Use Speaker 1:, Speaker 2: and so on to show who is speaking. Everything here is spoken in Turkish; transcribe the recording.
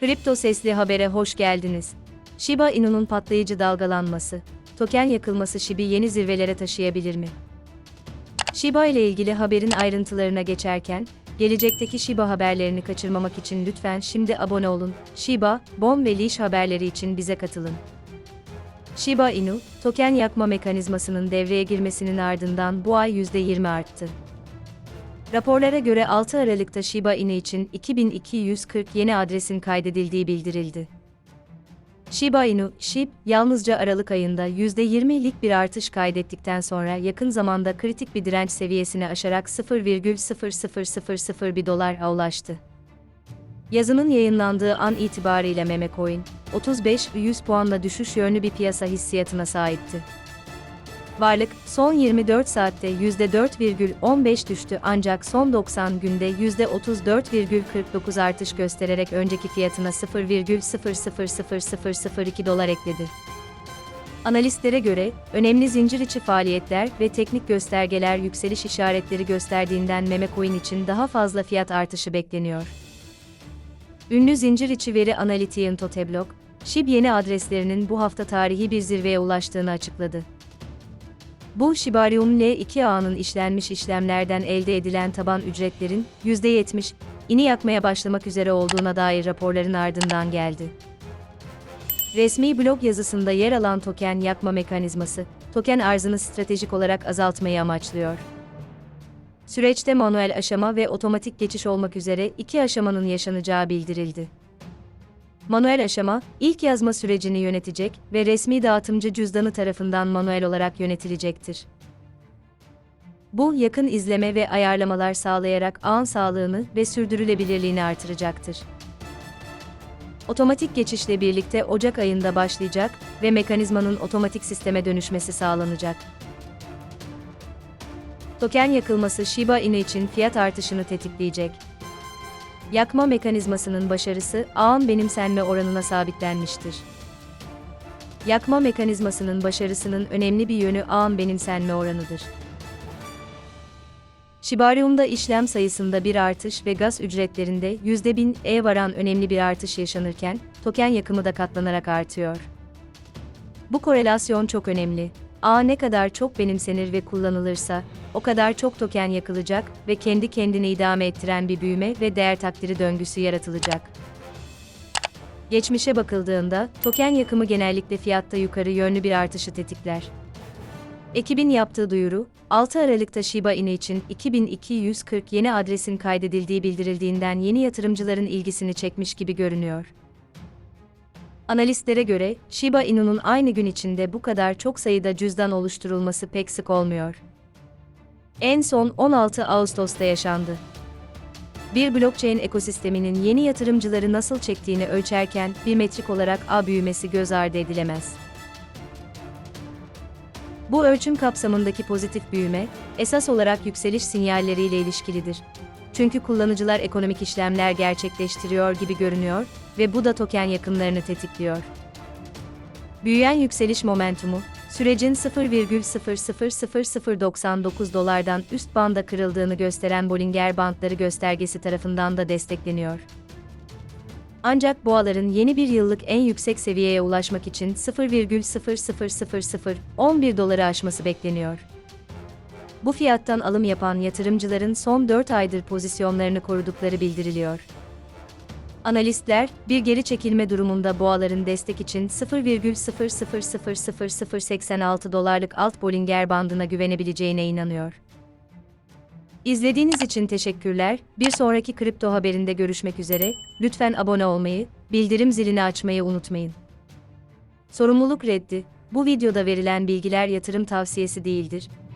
Speaker 1: Kripto Sesli Haber'e hoş geldiniz. Shiba Inu'nun patlayıcı dalgalanması, token yakılması SHIB'i yeni zirvelere taşıyabilir mi? Shiba ile ilgili haberin ayrıntılarına geçerken, gelecekteki Shiba haberlerini kaçırmamak için lütfen şimdi abone olun. Shiba, Bon ve Leash haberleri için bize katılın. Shiba Inu, token yakma mekanizmasının devreye girmesinin ardından bu ay %20 arttı. Raporlara göre 6 Aralık'ta Shiba Inu için 2240 yeni adresin kaydedildiği bildirildi. Shiba Inu, SHIB, yalnızca Aralık ayında %20'lik bir artış kaydettikten sonra yakın zamanda kritik bir direnç seviyesini aşarak 0,0001 dolara ulaştı. Yazının yayınlandığı an itibariyle Memecoin, 35 ve 100 puanla düşüş yönlü bir piyasa hissiyatına sahipti. Varlık, son 24 saatte %4,15 düştü ancak son 90 günde %34,49 artış göstererek önceki fiyatına 0,000002 dolar ekledi. Analistlere göre, önemli zincir içi faaliyetler ve teknik göstergeler yükseliş işaretleri gösterdiğinden Memecoin için daha fazla fiyat artışı bekleniyor. Ünlü zincir içi veri analitiğin Toteblock, SHIB yeni adreslerinin bu hafta tarihi bir zirveye ulaştığını açıkladı. Bu Shibarium L2 ağının işlenmiş işlemlerden elde edilen taban ücretlerin %70 ini yakmaya başlamak üzere olduğuna dair raporların ardından geldi. Resmi blog yazısında yer alan token yakma mekanizması, token arzını stratejik olarak azaltmayı amaçlıyor. Süreçte manuel aşama ve otomatik geçiş olmak üzere iki aşamanın yaşanacağı bildirildi. Manuel aşama, ilk yazma sürecini yönetecek ve resmi dağıtımcı cüzdanı tarafından manuel olarak yönetilecektir. Bu, yakın izleme ve ayarlamalar sağlayarak ağın sağlığını ve sürdürülebilirliğini artıracaktır. Otomatik geçişle birlikte Ocak ayında başlayacak ve mekanizmanın otomatik sisteme dönüşmesi sağlanacak. Token yakılması Shiba Inu için fiyat artışını tetikleyecek. Yakma mekanizmasının başarısı ağın benimsenme oranına sabitlenmiştir. Yakma mekanizmasının başarısının önemli bir yönü ağın benimsenme oranıdır. Shibarium'da işlem sayısında bir artış ve gaz ücretlerinde %1000'e e varan önemli bir artış yaşanırken, token yakımı da katlanarak artıyor. Bu korelasyon çok önemli. Ağ ne kadar çok benimsenir ve kullanılırsa, o kadar çok token yakılacak ve kendi kendini idame ettiren bir büyüme ve değer takdiri döngüsü yaratılacak. Geçmişe bakıldığında, token yakımı genellikle fiyatta yukarı yönlü bir artışı tetikler. Ekibin yaptığı duyuru, 6 Aralık'ta Shiba Inu için 2240 yeni adresin kaydedildiği bildirildiğinden yeni yatırımcıların ilgisini çekmiş gibi görünüyor. Analistlere göre, Shiba Inu'nun aynı gün içinde bu kadar çok sayıda cüzdan oluşturulması pek sık olmuyor. En son 16 Ağustos'ta yaşandı. Bir blockchain ekosisteminin yeni yatırımcıları nasıl çektiğini ölçerken bir metrik olarak ağ büyümesi göz ardı edilemez. Bu ölçüm kapsamındaki pozitif büyüme, esas olarak yükseliş sinyalleriyle ilişkilidir. Çünkü kullanıcılar ekonomik işlemler gerçekleştiriyor gibi görünüyor ve bu da token yakımlarını tetikliyor. Büyüyen yükseliş momentumu, sürecin 0,000099 dolardan üst banda kırıldığını gösteren Bollinger Bandları göstergesi tarafından da destekleniyor. Ancak boğaların yeni bir yıllık en yüksek seviyeye ulaşmak için 0,00011 doları aşması bekleniyor. Bu fiyattan alım yapan yatırımcıların son 4 aydır pozisyonlarını korudukları bildiriliyor. Analistler, bir geri çekilme durumunda boğaların destek için 0,000086 dolarlık alt Bollinger bandına güvenebileceğine inanıyor. İzlediğiniz için teşekkürler. Bir sonraki kripto haberinde görüşmek üzere. Lütfen abone olmayı, bildirim zilini açmayı unutmayın. Sorumluluk reddi. Bu videoda verilen bilgiler yatırım tavsiyesi değildir.